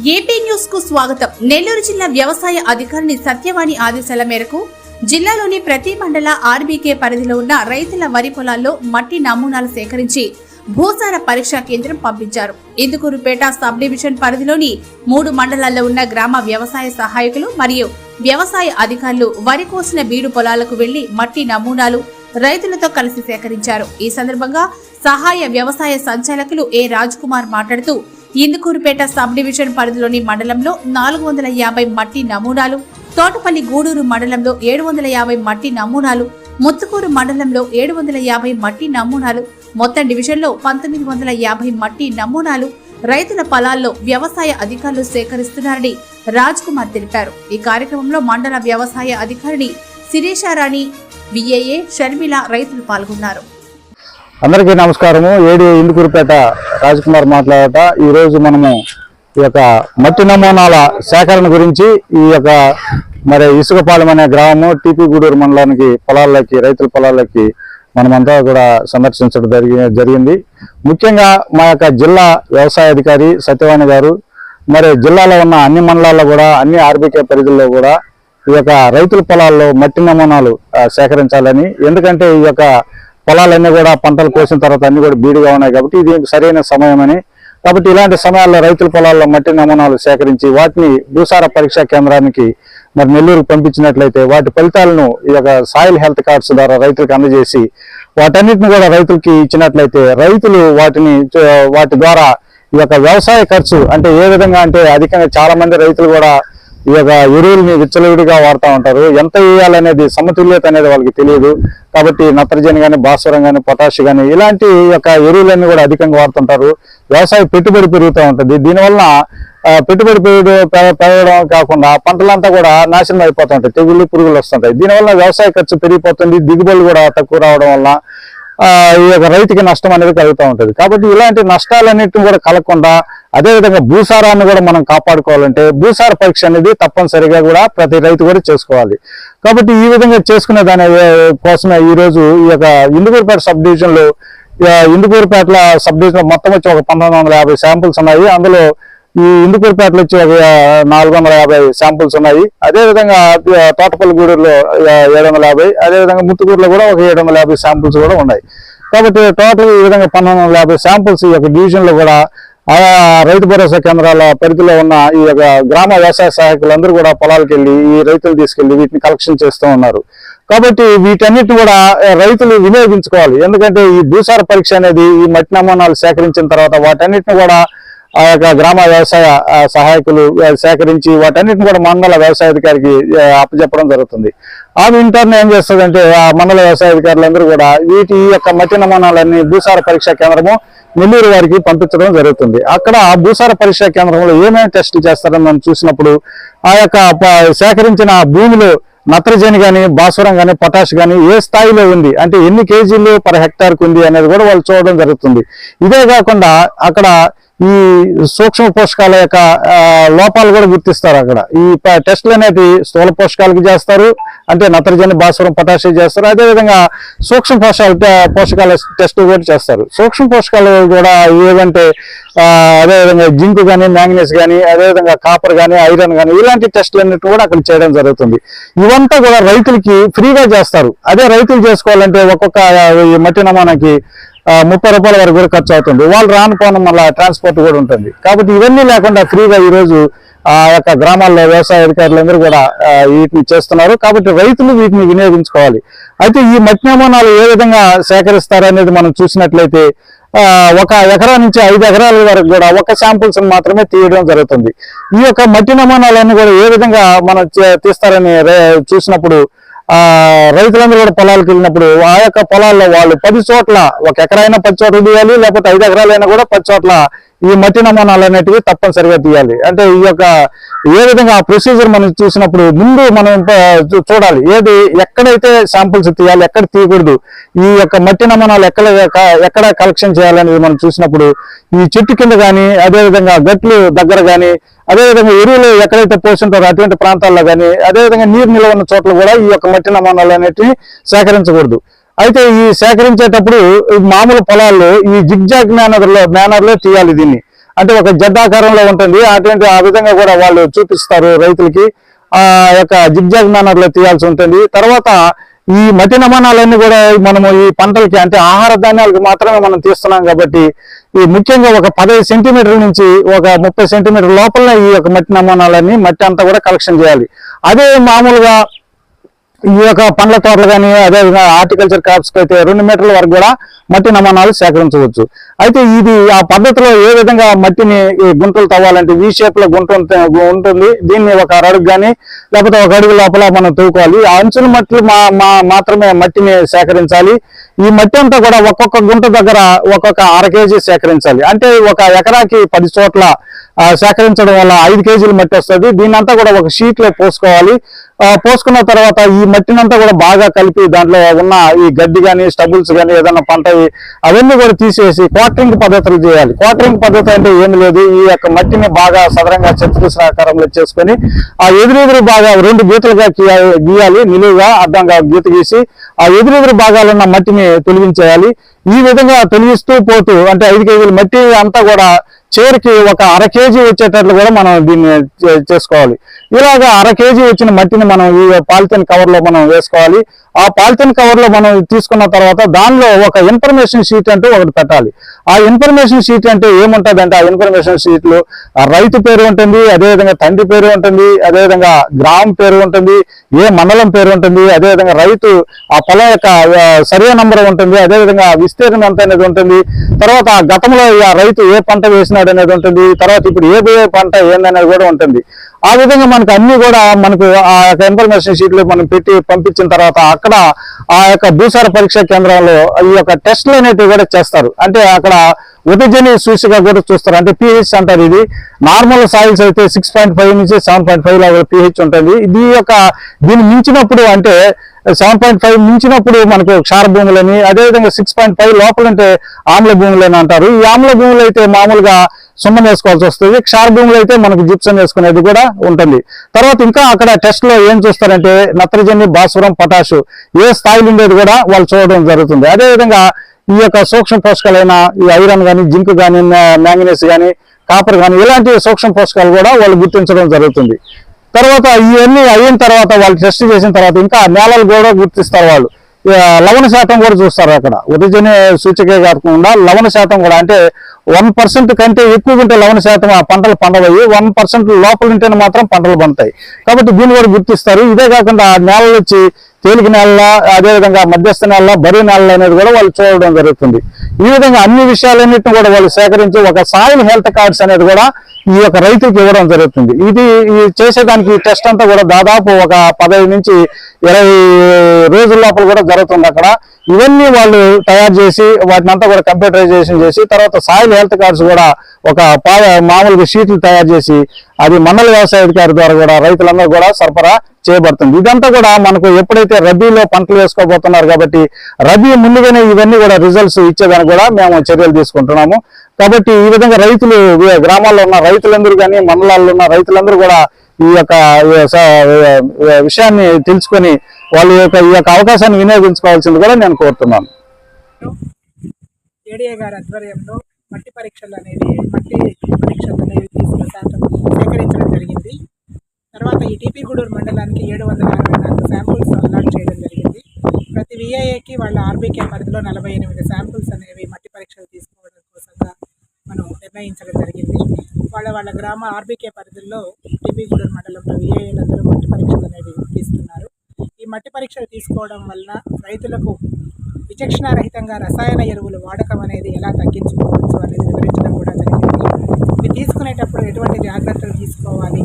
AP న్యూస్కు స్వాగతం. నెల్లూరు జిల్లా వ్యవసాయ అధికారిని సత్యవాణి ఆదేశాల మేరకు జిల్లాలోని ప్రతి మండల ఆర్బీకే పరిధిలో ఉన్న రైతుల వరి పొలాల్లో మట్టి నమూనాలు సేకరించి భూసార పరీక్షా కేంద్రం పంపించారు. ఇందుకూరుపేట సబ్ డివిజన్ పరిధిలోని మూడు మండలాల్లో ఉన్న గ్రామ వ్యవసాయ సహాయకులు మరియు వ్యవసాయ అధికారులు వరి కోసిన బీడు పొలాలకు వెళ్ళి మట్టి నమూనాలు రైతులతో కలిసి సేకరించారు. ఈ సందర్భంగా సహాయ వ్యవసాయ సంచాలకులు ఏ రాజ్ కుమార్ మాట్లాడుతూ ఇందుకూరుపేట సబ్ డివిజన్ పరిధిలోని మండలంలో నాలుగు వందల యాభై మట్టి నమూనాలు తోటపల్లి గూడూరు మండలంలో ఏడు వందల యాభై మట్టి నమూనాలు ముత్తుకూరు మండలంలో ఏడు వందల యాభై మట్టి నమూనాలు మొత్తం డివిజన్లో పంతొమ్మిది వందల యాభై మట్టి నమూనాలు రైతుల పొలాల్లో వ్యవసాయ అధికారులు సేకరిస్తున్నారని రాజ్ కుమార్ తెలిపారు. ఈ కార్యక్రమంలో మండల వ్యవసాయ అధికారిని శిరీషారాణి విఏఏ షర్మిల రైతులు పాల్గొన్నారు. అందరికీ నమస్కారము. ఏడి ఇందుకూరుపేట రాజకుమార్ మాట్లాడట. ఈరోజు మనము ఈ యొక్క మట్టి నమూనాల సేకరణ గురించి ఈ యొక్క మరి ఇసుకపాలెం అనే గ్రామము టీపీ గూడూరు మండలానికి పొలాల్లోకి రైతుల పొలాల్లోకి మనమంతా కూడా సందర్శించడం జరిగి జరిగింది. ముఖ్యంగా మా యొక్క జిల్లా వ్యవసాయ అధికారి సత్యవాణి గారు మరి జిల్లాలో ఉన్న అన్ని మండలాల్లో కూడా అన్ని ఆర్బీకే పరిధుల్లో కూడా ఈ యొక్క రైతుల పొలాల్లో మట్టి నమూనాలు సేకరించాలని. ఎందుకంటే ఈ యొక్క పొలాలన్నీ కూడా పంటలు కోసిన తర్వాత అన్ని కూడా బీడుగా ఉన్నాయి కాబట్టి ఇది సరైన సమయమని కాబట్టి ఇలాంటి సమయాల్లో రైతుల పొలాల్లో మట్టి నమూనాలు సేకరించి వాటిని భూసార పరీక్షా కేంద్రానికి మరి నెల్లూరుకు పంపించినట్లయితే వాటి ఫలితాలను ఈ యొక్క సాయిల్ హెల్త్ కార్డ్స్ ద్వారా రైతులకు అందజేసి వాటన్నిటిని కూడా రైతులకి ఇచ్చినట్లయితే రైతులు వాటిని వాటి ద్వారా ఈ యొక్క వ్యవసాయ ఖర్చు అంటే ఏ విధంగా అంటే అధికంగా చాలా మంది రైతులు కూడా ఈ యొక్క ఎరువుల్ని విచ్చలవిడిగా వాడుతూ ఉంటారు. ఎంత వేయాలనేది సమతుల్యత అనేది వాళ్ళకి తెలియదు. కాబట్టి నత్రజని కానీ భాస్వరం కానీ పొటాష్ కానీ ఇలాంటి యొక్క ఎరువులన్నీ కూడా అధికంగా వాడుతుంటారు. వ్యవసాయ పెట్టుబడి పెరుగుతూ ఉంటుంది. దీనివల్ల పెట్టుబడి పెరగడం కాకుండా పంటలంతా కూడా నాశనం అయిపోతూ ఉంటాయి. తెగుళ్ళు పురుగులు వస్తుంటాయి. దీనివల్ల వ్యవసాయ ఖర్చు పెరిగిపోతుంది. దిగుబడులు కూడా తక్కువ రావడం వల్ల ఈ యొక్క రైతుకి నష్టం అనేది కలుగుతూ ఉంటుంది. కాబట్టి ఇలాంటి నష్టాలన్నింటిని కూడా కలగకుండా అదేవిధంగా భూసారాన్ని కూడా మనం కాపాడుకోవాలంటే భూసార పరీక్ష అనేది తప్పనిసరిగా కూడా ప్రతి రైతు కూడా చేసుకోవాలి. కాబట్టి ఈ విధంగా చేసుకునే దాని కోసమే ఈరోజు ఈ యొక్క ఇందుకూరుపేట సబ్ డివిజన్లో ఇందుకూరుపేటల సబ్ డివిజన్లో మొత్తం వచ్చి ఒక పంతొమ్మిది వందల యాభై శాంపుల్స్ ఉన్నాయి. అందులో ఈ ఇందుకూరుపేటలో వచ్చి ఒక నాలుగు వందల యాభై శాంపుల్స్ ఉన్నాయి. అదేవిధంగా తోటపల్లిగూడూరులో ఏడు వందల యాభై అదేవిధంగా ముత్తుకూరులో కూడా ఒక ఏడు వందల యాభై శాంపుల్స్ కూడా ఉన్నాయి. కాబట్టి టోటల్ ఈ విధంగా పంతొమ్మిది వందల యాభై శాంపుల్స్ ఈ యొక్క డివిజన్లో కూడా ఆయా రైతు భరోసా కేంద్రాల పరిధిలో ఉన్న ఈ యొక్క గ్రామ వ్యవసాయ సహాయకులందరూ కూడా పొలాలకు వెళ్ళి ఈ రైతులు తీసుకెళ్ళి వీటిని కలెక్షన్ చేస్తూ ఉన్నారు. కాబట్టి వీటన్నిటిని కూడా రైతులు వినియోగించుకోవాలి. ఎందుకంటే ఈ భూసార పరీక్ష అనేది ఈ మట్టి నమూనాలు సేకరించిన తర్వాత వాటన్నిటిని కూడా ఆ యొక్క గ్రామ వ్యవసాయ సహాయకులు సేకరించి వాటన్నిటిని కూడా మండల వ్యవసాయ అధికారికి అప్పచెప్పడం జరుగుతుంది. ఆమె ఇంటర్న్ ఏం చేస్తుందంటే ఆ మండల వ్యవసాయ అధికారులందరూ కూడా వీటి యొక్క మట్టి నమూనాలన్నీ భూసార పరీక్ష కేంద్రము నెల్లూరు వారికి పంపించడం జరుగుతుంది. అక్కడ భూసార పరీక్షా కేంద్రంలో ఏమేమి టెస్టులు చేస్తారని మనం చూసినప్పుడు ఆ యొక్క సేకరించిన భూమిలో నత్రజని కానీ భాస్వరం కానీ పొటాష్ కానీ ఏ స్థాయిలో ఉంది? అంటే ఎన్ని కేజీలు పర్ హెక్టార్కి ఉంది అనేది కూడా వాళ్ళు చూడడం జరుగుతుంది. ఇదే కాకుండా అక్కడ ఈ సూక్ష్మ పోషకాల యొక్క లోపాలు కూడా గుర్తిస్తారు అక్కడ. ఈ టెస్ట్లు అనేది స్థూల పోషకాలకి చేస్తారు అంటే నత్రజని భాస్వరం పొటాషియం చేస్తారు. అదేవిధంగా సూక్ష్మ పోషకాల పోషకాల టెస్ట్ కూడా చేస్తారు. సూక్ష్మ పోషకాలు కూడా ఏదంటే అదేవిధంగా జింక్ కానీ మ్యాంగనీస్ కానీ అదేవిధంగా కాపర్ కానీ ఐరన్ కానీ ఇలాంటి టెస్టులు అన్నిటి కూడా అక్కడ చేయడం జరుగుతుంది. ఇవంతా కూడా రైతులకి ఫ్రీగా చేస్తారు. అదే రైతులు చేసుకోవాలంటే ఒక్కొక్క ఈ మట్టి నమూనాకి ముప్పై రూపాయల వరకు కూడా ఖర్చు అవుతుంది. వాళ్ళు రాను పోను మళ్ళీ ట్రాన్స్పోర్ట్ కూడా ఉంటుంది. కాబట్టి ఇవన్నీ లేకుండా ఫ్రీగా ఈరోజు ఆ యొక్క గ్రామాల్లో వ్యవసాయ అధికారులందరూ కూడా వీటిని చేస్తున్నారు. కాబట్టి రైతులు వీటిని వినియోగించుకోవాలి. అయితే ఈ మట్టి నమూనాలు ఏ విధంగా సేకరిస్తారు అనేది మనం చూసినట్లయితే ఒక ఎకరా నుంచి ఐదు ఎకరాల వరకు కూడా ఒక శాంపుల్స్ మాత్రమే తీయడం జరుగుతుంది. ఈ యొక్క మట్టి నమూనాలన్నీ కూడా ఏ విధంగా మనం తీస్తారని చూసినప్పుడు ఆ రైతులందరూ కూడా పొలాలకు వెళ్ళినప్పుడు ఆ యొక్క పొలాల్లో వాళ్ళు పది చోట్ల ఒక ఎకరైనా పది చోట్ల తీయాలి లేకపోతే ఐదు ఎకరాలైనా కూడా పది చోట్ల ఈ మట్టి నమూనాలు అనేటివి తప్పనిసరిగా తీయాలి. అంటే ఈ యొక్క ఏ విధంగా ఆ ప్రొసీజర్ మనం చూసినప్పుడు ముందు మనం చూ- చూడాలి. ఏది ఎక్కడైతే శాంపుల్స్ తీయాలి ఎక్కడ తీయకూడదు ఈ యొక్క మట్టి నమూనాలు ఎక్కడ ఎక్కడ కలెక్షన్ చేయాలనేది మనం చూసినప్పుడు ఈ చెట్టు కింద కానీ అదేవిధంగా గట్లు దగ్గర కానీ అదేవిధంగా ఎరువులు ఎక్కడైతే పోస్తుంటారో అటువంటి ప్రాంతాల్లో కానీ అదేవిధంగా నీరు నిల్వ ఉన్న చోట్ల కూడా ఈ యొక్క మట్టి నమూనాలు అనేటివి సేకరించకూడదు. అయితే ఈ సేకరించేటప్పుడు మామూలు పొలాల్లో ఈ జిగ్జాగ్ మేనర్లో మేనర్లో తీయాలి దీన్ని. అంటే ఒక జడ్డాకారంలో ఉంటుంది. అటువంటి ఆ విధంగా కూడా వాళ్ళు చూపిస్తారు రైతులకి. ఆ యొక్క జిగ్జాగ్ మేనర్లో తీయాల్సి ఉంటుంది. తర్వాత ఈ మట్టి నమూనాలన్నీ కూడా మనము ఈ పంటలకి అంటే ఆహార ధాన్యాలకు మాత్రమే మనం తీస్తున్నాం కాబట్టి ఈ ముఖ్యంగా ఒక పదహైదు సెంటీమీటర్ల నుంచి ఒక ముప్పై సెంటీమీటర్ లోపల ఈ యొక్క మట్టి నమూనాలన్నీ మట్టి అంతా కూడా కలెక్షన్ చేయాలి. అదే మామూలుగా ఈ యొక్క పండ్ల తోటలు కానీ అదేవిధంగా హార్టికల్చర్ క్రాప్స్ అయితే రెండు మీటర్ల వరకు కూడా మట్టి నమూనాలు సేకరించవచ్చు. అయితే ఇది ఆ పద్ధతిలో ఏ విధంగా మట్టిని గుంటలు తవ్వాలంటే ఈ షేప్లో గుంట ఉంటుంది దీన్ని ఒక అడుగు కానీ లేకపోతే ఒక అడుగు లోపల మనం తవ్వుకోవాలి. ఆ అంచుల మట్టి మా మా- మాత్రమే మట్టిని సేకరించాలి. ఈ మట్టి అంతా కూడా ఒక్కొక్క గుంట దగ్గర ఒక్కొక్క అర కేజీ సేకరించాలి. అంటే ఒక ఎకరాకి పది చోట్ల సేకరించడం వల్ల ఐదు కేజీలు మట్టి వస్తుంది. దీన్నంతా కూడా ఒక షీట్లో పోసుకోవాలి పోసుకున్న తర్వాత ఈ మట్టినంతా కూడా బాగా కలిపి దాంట్లో ఉన్న ఈ గడ్డి కానీ స్టబుల్స్ కానీ ఏదైనా పంట అవన్నీ కూడా తీసేసి క్వార్టరింగ్ పద్ధతులు చేయాలి. క్వార్టరింగ్ పద్ధతి అంటే ఏమి లేదు. ఈ యొక్క మట్టిని బాగా సదరంగా చతురస్రాకారంలో చేసుకొని ఆ ఎదురెదురు బాగా రెండు గీతలుగా గీయాలి. నిలువుగా అడ్డంగా గీత గీసి ఆ ఎదురెదురు భాగాలున్న మట్టిని తొలగించేయాలి. ఈ విధంగా తొలగిస్తూ పోతూ అంటే ఐదు కేజీల మట్టి అంతా కూడా చివరికి ఒక అర కేజీ వచ్చేటట్లు కూడా మనం దీన్ని చేసుకోవాలి. ఇలాగా అర కేజీ వచ్చిన మట్టిని మనం ఈ పాలిథిన్ కవర్లో మనం వేసుకోవాలి. ఆ పాలిథిన్ కవర్లో మనం తీసుకున్న తర్వాత దానిలో ఒక ఇన్ఫర్మేషన్ షీట్ అంటూ ఒకటి పెట్టాలి. ఆ ఇన్ఫర్మేషన్ షీట్ అంటే ఏముంటది అంటే ఆ ఇన్ఫర్మేషన్ షీట్లో రైతు పేరు ఉంటుంది అదేవిధంగా తండ్రి పేరు ఉంటుంది అదేవిధంగా గ్రామం పేరు ఉంటుంది ఏ మండలం పేరు ఉంటుంది అదేవిధంగా రైతు ఆ పొలం యొక్క సర్వే నంబర్ ఉంటుంది అదేవిధంగా విస్తీర్ణం ఎంత అనేది ఉంటుంది. తర్వాత గతంలో ఆ రైతు ఏ పంట వేసినాడు అనేది ఉంటుంది. తర్వాత ఇప్పుడు ఏ ఏ పంట ఏందనేది కూడా ఉంటుంది. ఆ విధంగా మనకు అన్ని కూడా మనకు ఆ యొక్క ఇన్ఫర్మేషన్ షీట్లో మనం పెట్టి పంపించిన తర్వాత అక్కడ ఆ యొక్క భూసార పరీక్ష కేంద్రంలో ఈ యొక్క టెస్ట్లు అనేటివి కూడా చేస్తారు. అంటే అక్కడ ఉదజని సూచిక కూడా చూస్తారు. అంటే పిహెచ్ అంటారు ఇది. నార్మల్ సాయిల్స్ అయితే సిక్స్ పాయింట్ ఫైవ్ నుంచి సెవెన్ పాయింట్ ఫైవ్లో పిహెచ్ ఉంటుంది. ఇది యొక్క దీన్ని మించినప్పుడు అంటే సెవెన్ పాయింట్ ఫైవ్ మించినప్పుడు మనకు క్షార భూములని అదేవిధంగా సిక్స్ పాయింట్ ఫైవ్ లోపల అంటే ఆమ్ల భూములని అంటారు. ఈ ఆమ్ల భూములు అయితే మామూలుగా సున్నం వేసుకోవాల్సి వస్తుంది. క్షార భూములు అయితే మనకు జిప్సం వేసుకునేది కూడా ఉంటుంది. తర్వాత ఇంకా అక్కడ టెస్ట్లో ఏం చూస్తారంటే నత్రజని భాస్వరం పొటాషు ఏ స్థాయిలో ఉండేది కూడా వాళ్ళు చూడడం జరుగుతుంది. అదేవిధంగా ఈ యొక్క సూక్ష్మ పోషకాలైన ఈ ఐరన్ కానీ జింక్ కానీ మ్యాంగనీస్ కానీ కాపర్ కానీ ఇలాంటి సూక్ష్మ పోషకాలు కూడా వాళ్ళు గుర్తించడం జరుగుతుంది. తర్వాత ఇవన్నీ అయిన తర్వాత వాళ్ళు టెస్ట్ చేసిన తర్వాత ఇంకా నేలలు కూడా గుర్తిస్తారు వాళ్ళు. లవణ శాతం కూడా చూస్తారు అక్కడ. ఉదజన సూచికే కాకుండా లవణ శాతం కూడా అంటే వన్ పర్సెంట్ కంటే ఎక్కువ ఉంటే లవణ శాతం ఆ పంటలు పండవయ్యి వన్ పర్సెంట్ లోపల ఉంటేనే మాత్రం పంటలు పండుతాయి. కాబట్టి దీన్ని కూడా గుర్తిస్తారు. ఇదే కాకుండా ఆ నేలలు వచ్చి తేలిక నేల అదేవిధంగా మధ్యస్థ నేల బరువు నేల అనేది కూడా వాళ్ళు చూడడం జరుగుతుంది. ఈ విధంగా అన్ని విషయాలన్నింటినీ కూడా వాళ్ళు సేకరించి ఒక సాయిల్ హెల్త్ కార్డ్స్ అనేది కూడా ఈ యొక్క రైతుకి ఇవ్వడం జరుగుతుంది. ఇది ఈ చేసేదానికి టెస్ట్ అంతా కూడా దాదాపు ఒక పదహైదు నుంచి ఇరవై రోజుల లోపల కూడా జరుగుతుంది అక్కడ. ఇవన్నీ వాళ్ళు తయారు చేసి వాటిని అంతా కూడా కంప్యూటరైజేషన్ చేసి తర్వాత సాయిల్ హెల్త్ కార్డ్స్ కూడా ఒక మామూలుగా షీట్లు తయారు చేసి అది మండల వ్యవసాయ అధికారి ద్వారా కూడా రైతులందరూ కూడా సరఫరా చేయబడుతుంది. ఇదంతా కూడా మనకు ఎప్పుడైతే రబీలో పంటలు వేసుకోబోతున్నారు కాబట్టి రబీ ముందుగానే ఇవన్నీ కూడా రిజల్ట్స్ ఇచ్చేదానికి కూడా మేము చర్యలు తీసుకుంటున్నాము. కాబట్టి ఈ విధంగా రైతులు గ్రామాల్లో ఉన్న రైతులందరూ కానీ మండలాల్లో ఉన్న రైతులందరూ కూడా ఈ యొక్క విషయాన్ని తెలుసుకొని వాళ్ళ యొక్క ఈ యొక్క అవకాశాన్ని వినియోగించుకోవాల్సింది కూడా నేను కోరుతున్నాను. ఏడీఏ గారి ఆధ్వర్యంలో మట్టి పరీక్షలు అనేది మట్టి పరీక్షలు అనేవి తీసుకుని సేకరించడం జరిగింది. తర్వాత ఈ టీపీ గూడూరు మండలానికి ఏడు వందల అరవై నాలుగు శాంపుల్స్ అలాట్ చేయడం జరిగింది. ప్రతి విఐఏకి వాళ్ళ ఆర్బీకే పరిధిలో నలభై ఎనిమిది శాంపుల్స్ అనేవి మట్టి పరీక్షలు తీసుకోవడం కోసంగా మనం నిర్ణయించడం జరిగింది. వాళ్ళ వాళ్ళ గ్రామ ఆర్బీకే పరిధిలో టీపీ గూడూరు మండలంలో విఐఏలందరూ మట్టి పరీక్షలు అనేవి తీస్తున్నారు. ఈ మట్టి పరీక్షలు తీసుకోవడం వలన రైతులకు విచక్షణారహితంగా రసాయన ఎరువులు వాడకం అనేది ఎలా తగ్గించుకోవచ్చు అనేది వివరించడం కూడా జరిగింది. ఇవి తీసుకునేటప్పుడు ఎటువంటి జాగ్రత్తలు తీసుకోవాలి?